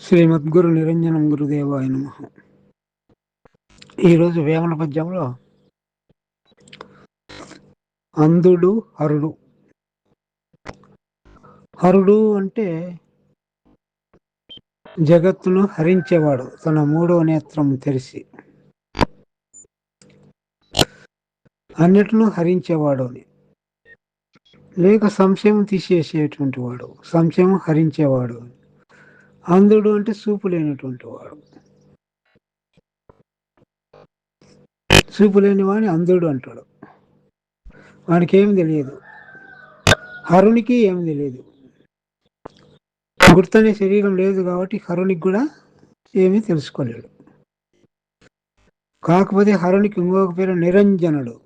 శ్రీమద్గురు నిరంజనం గురుదేవాయ నమ ఈరోజు వేమన పద్యంలో అంధుడు హరుడు. హరుడు అంటే జగత్తును హరించేవాడు తన మూడో నేత్రం తెరిచి. అన్నిటిను హరించేవాడు అని. లేక సంశయం తీసేసేటువంటి వాడు సంశయం హరించేవాడు అని. అంధుడు అంటే చూపు లేనటువంటి వాడు. చూపు లేని వాడిని అంధుడు అంటాడు. వానికి ఏం తెలియదు. హరునికి ఏం తెలియదు. గుర్తనే శరీరం లేదు కాబట్టి హరునికి కూడా ఏమీ తెలుసుకోలేడు. కాకపోతే హరునికి ఇంకొక పేరు నిరంజనుడు.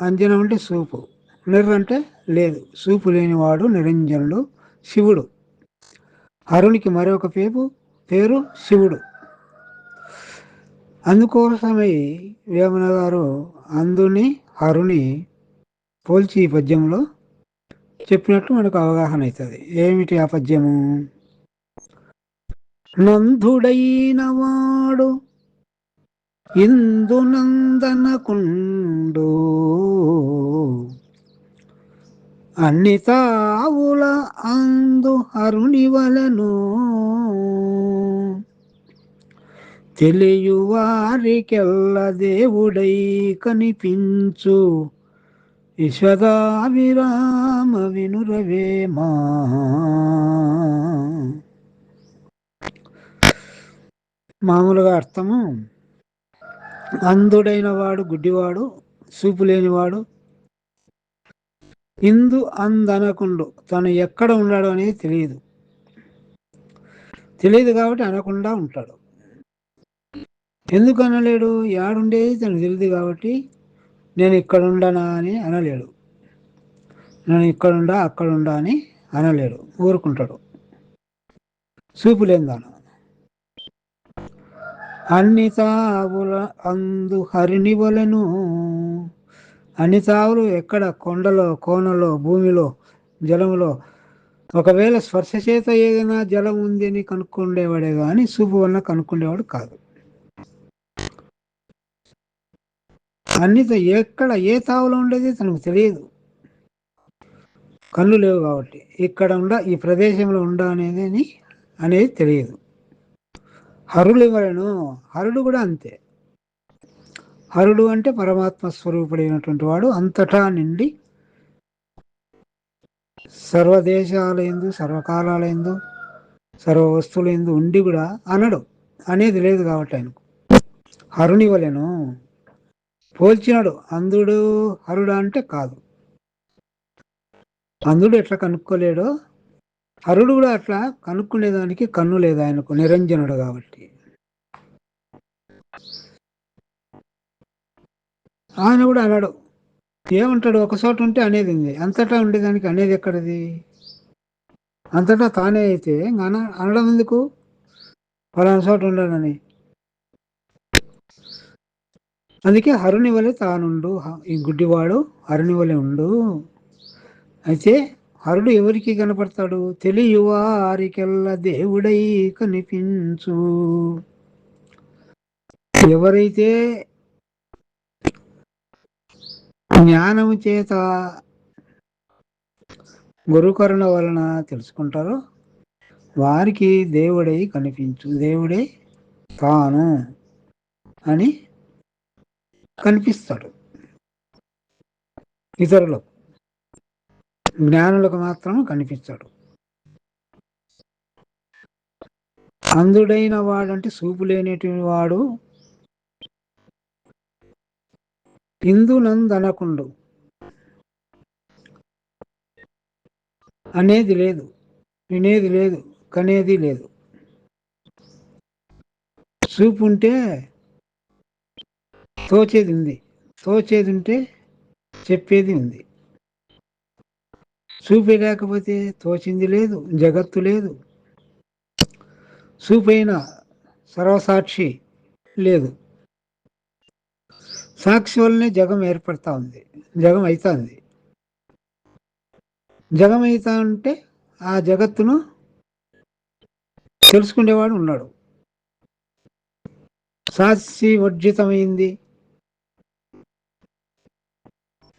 అంజనం అంటే సూపు. నిర్ అంటే లేదు. సూపు లేనివాడు నిరంజనుడు శివుడు. అరుణికి మరొక పేరు పేరు శివుడు. అందుకోసమై వేమన గారు అందుని అరుణి పోల్చి ఈ పద్యంలో చెప్పినట్టు మనకు అవగాహన అవుతుంది. ఏమిటి ఆ పద్యము? నందుడైన వాడు ఇందు అన్ని తావుల అందు అరుణి వలను. తెలియువారికెల్ల దేవుడై కనిపించు. విశ్వదావిరామ వినురవేమా మామూలుగా అర్థము. అంధుడైన వాడు గుడ్డివాడు చూపు లేనివాడు ఇందు అందనకుండు తను ఎక్కడ ఉన్నాడు అనేది తెలియదు. తెలియదు కాబట్టి అనకుండా ఉంటాడు. ఎందుకు అనలేడు? యాడుండేది తను తెలియదు కాబట్టి నేను ఇక్కడ ఉండనా అని అనలేడు. నేను ఇక్కడుండా అక్కడుండా అని అనలేడు. ఊరుకుంటాడు. చూపు లేదాను అన్ని తావుల అందు హరిని వలను అన్ని తావులు ఎక్కడ కొండలో కోనలో భూమిలో జలములో? ఒకవేళ స్పర్శ చేత ఏదైనా జలం ఉంది అని కనుక్కుండేవాడే కానీ చూపు వలన కనుక్కుండేవాడు కాదు. అన్నిత ఎక్కడ ఏ తావులో ఉండేది తనకు తెలియదు. కళ్ళు లేవు కాబట్టి ఇక్కడ ఉండ ఈ ప్రదేశంలో ఉండ అనేది అనేది తెలియదు. హరులు ఎవరను హరుడు కూడా అంతే. హరుడు అంటే పరమాత్మ స్వరూపుడైనటువంటి వాడు. అంతటా నిండి సర్వదేశాలయందు సర్వకాలాలయందు సర్వ వస్తువులందు ఉండి కూడా అనడు. అనేది లేదు కాబట్టి ఆయనకు. హరుని వలెను పోల్చినాడు. అందుడు హరుడు అంటే కాదు. అందుడు ఎట్లా కనుక్కోలేడో హరుడు కూడా అట్లా కనుక్కునేదానికి కన్ను లేదు ఆయనకు. నిరంజనుడు కాబట్టి. ఆయన కూడా అనడు ఏమంటాడు? ఒక చోట ఉంటే అనేది ఉంది. అంతటా ఉండేదానికి అనేది ఎక్కడది? అంతటా తానే అయితే అన అనడం ఎందుకు? ఫలానా చోట ఉండడని అందుకే హరుని వలె తానుండు. ఈ గుడ్డివాడు హరుని వలె ఉండు. అయితే హరుడు ఎవరికి కనపడతాడు? తెలియవారికెల్లా దేవుడై కనిపించు. ఎవరైతే జ్ఞానం చేత గురుకరుణ వలన తెలుసుకుంటారో వారికి దేవుడై కనిపించు దేవుడే తాను అని కనిపిస్తాడు. ఇతరులకు జ్ఞానులకు మాత్రం కనిపించాడు అందుడైన వాడంటే చూపు లేనిటువంటి వాడు ఇందునందనకుండు. అనేది లేదు వినేది లేదు కనేది లేదు. చూపు ఉంటే తోచేది ఉంది తోచేది ఉంటే చెప్పేది ఉంది. చూపే లేకపోతే తోచింది లేదు జగత్తు లేదు. చూపైన సర్వసాక్షి లేదు. సాక్షి వల్లనే జగం ఏర్పడతా ఉంది. జగం అవుతుంది జగం అవుతా ఉంటే ఆ జగత్తును తెలుసుకునేవాడు ఉన్నాడు. సాక్షి వర్జితమైంది.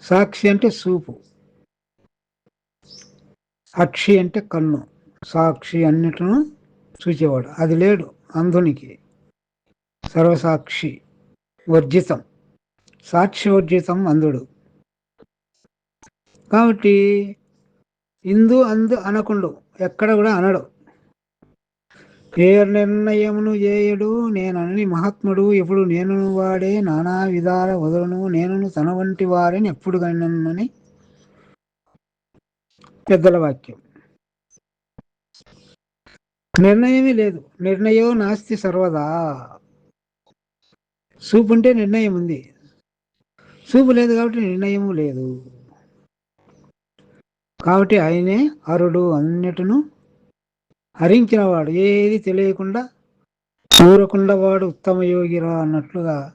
సాక్షి అంటే సూపు. అక్షి అంటే కన్ను. సాక్షి అన్నిటిను చూచేవాడు. అది లేడు. అంధునికి. సర్వసాక్షి వర్జితం. సాక్ష్యోర్జితం అందుడు. కాబట్టి ఇందు అందు అనకుండు ఎక్కడ కూడా అనడు. ఏ నిర్ణయమును చేయడు నేనని మహాత్ముడు ఎప్పుడు నేను వాడే నానా విధాల వదులను నేను తన వంటి వారిని ఎప్పుడు కనని పెద్దల వాక్యం. నిర్ణయమే లేదు. నిర్ణయం నాస్తి సర్వదా. సూపు ఉంటే నిర్ణయం ఉంది చూపు లేదు కాబట్టి నిర్ణయం లేదు. కాబట్టి ఆయనే అరుడు అన్నిటిను హరించినవాడు. ఏది తెలియకుండా ఊరకుండా వాడు ఉత్తమ యోగిరా అన్నట్లుగా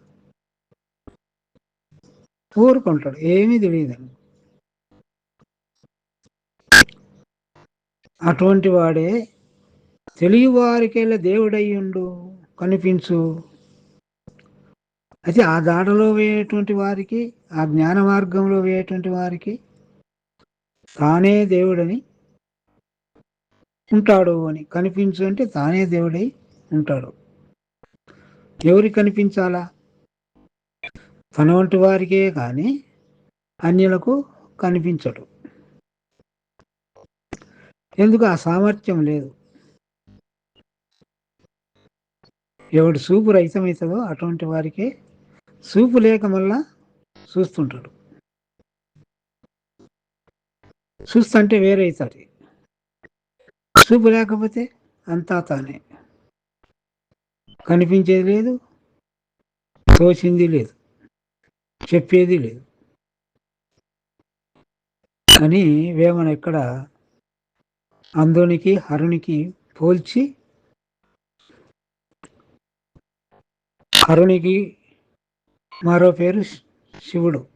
ఊరుకుంటాడు. ఏమీ తెలియదు. అటువంటి వాడే తెలియవారికెళ్ళ దేవుడయ్యుండు. కనిపించు. అయితే ఆ దాడలో వేయటువంటి వారికి ఆ జ్ఞాన మార్గంలో వేయటువంటి వారికి తానే దేవుడని ఉంటాడు అని కనిపించు అంటే తానే దేవుడై ఉంటాడు. ఎవరి కనిపించాలా? తన వంటి వారికే కానీ అన్యులకు కనిపించడు. ఎందుకు? ఆ సామర్థ్యం లేదు. ఎవడు సూపు రహితమవుతుందో అటువంటి వారికే చూపు లేక మళ్ళా చూస్తుంటాడు. చూస్తుంటే వేరే అవుతాడు. చూపు లేకపోతే అంతా తానే. కనిపించేది లేదు తోచింది లేదు చెప్పేది లేదు. అని వేమన ఇక్కడ అందునికి హరునికి పోల్చి హరునికి మరో పేరు శివుడు.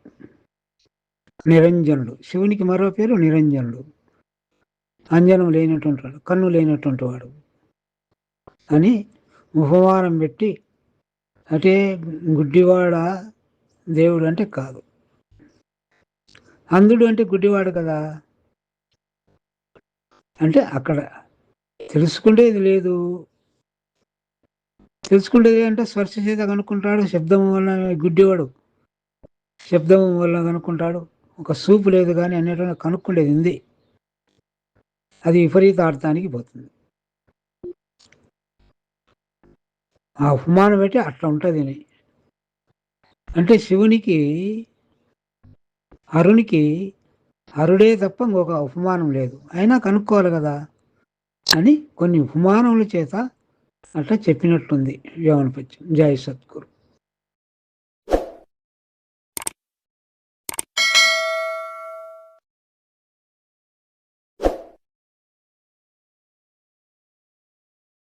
నిరంజనుడు. శివునికి మరో పేరు నిరంజనుడు. అంజనం లేనటువంటి వాడు కన్ను లేనటువంటి వాడు అని ఉపమానం పెట్టి అంటే గుడ్డివాడ దేవుడు అంటే కాదు. అందుడు అంటే గుడ్డివాడు కదా. అంటే అక్కడ తెలుసుకునేది లేదు. తెలుసుకునేది అంటే స్పర్శ చేత కనుక్కుంటాడు శబ్దం వల్ల గుడ్డివాడు. శబ్దం వల్ల కనుక్కుంటాడు ఒక సూపు లేదు కానీ అనేటువంటి కనుక్కుండేది ఉంది. అది విపరీతార్థానికి పోతుంది. ఆ ఉపమానం పెట్టి అట్లా ఉంటుంది అని. అంటే శివునికి అరుణికి అరుడే తప్ప ఇంకొక ఉపమానం లేదు. అయినా కనుక్కోవాలి కదా అని కొన్ని ఉపమానముల చేత అట్లా చెప్పినట్టుంది వేమన పద్యం జయ సద్గురు.